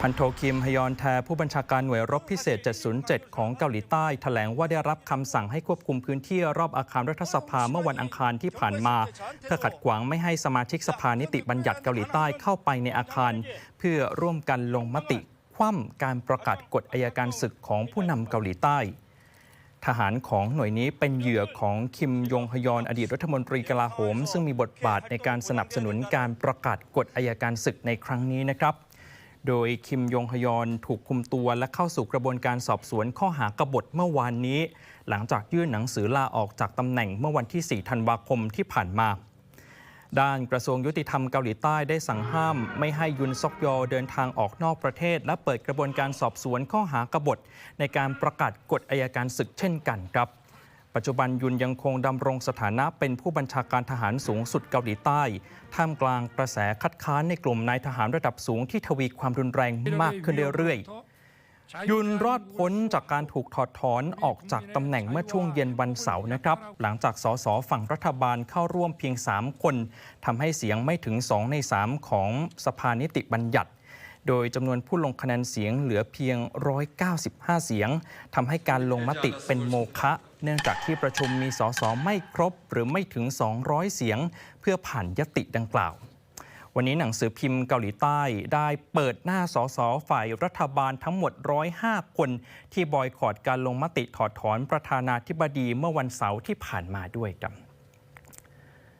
พันโทคิมฮยอนแทผู้บัญชาการหน่วยรบพิเศษ 707 ของเกาหลีใต้แถลงว่าได้รับคำสั่งให้ควบคุมพื้นที่รอบอาคารรัฐสภาเมื่อวันอังคารที่ผ่านมา เพื่อขัดขวางไม่ให้สมาชิกสภานิติบัญญัติเกาหลีใต้เข้าไปในอาคาร เพื่อร่วมกันลงมติคว่ำการประกาศกฎอายการศึกของผู้นำเกาหลีใต้ ทหารของหน่วยนี้เป็นเหยื่อของคิมยงฮยอนอดีตรัฐมนตรีกลาโหม ซึ่งมีบทบาทในการสนับสนุนการประกาศกฎอายการศึกในครั้งนี้นะครับ โดยคิมยงฮยอนถูกคุมตัวและเข้าสู่กระบวนการสอบสวนข้อหากบฏเมื่อวานนี้ หลังจากยื่นหนังสือลาออกจากตำแหน่งเมื่อวันที่ 4 ธันวาคมที่ผ่านมา ด้านกระทรวงยุติธรรมเกาหลีใต้ได้สั่งห้าม ไม่ให้ยุนซอกยอเดินทางออกนอกประเทศ และเปิดกระบวนการสอบสวนข้อหากบฏในการประกาศกฎอายการศึกเช่นกันครับ ปัจจุบันยุนยังคงดำรงสถานะเป็นผู้บัญชาการทหารสูงสุดเกาหลีใต้ ท่ามกลางกระแสคัดค้านในกลุ่มนายทหารระดับสูงที่ทวีความรุนแรงมากขึ้นเรื่อยๆ ยุนรอดพ้นจากการถูกถอดถอนออกจากตำแหน่งเมื่อช่วงเย็นวันเสาร์นะครับ หลังจากสสฝั่งรัฐบาลเข้าร่วมเพียง 3 คนทำให้เสียงไม่ถึง 2 ใน 3 ของสภานิติบัญญัติ โดยจำนวนผู้ลงคะแนนเสียงเหลือเพียง 195 เสียงทำให้การลงมติเป็นโมฆะเนื่องจากที่ประชุมมีสสไม่ครบหรือไม่ถึง 200 เสียง เพื่อผ่านยติดังกล่าว วันนี้หนังสือพิมพ์เกาหลีใต้ได้เปิดหน้าสสฝ่ายรัฐบาลทั้งหมด 105 คน ที่บอยคอรดการลงมติถอดถอนประธานาธิบดีเมื่อวันเสาร์ที่ผ่านมาด้วยครับ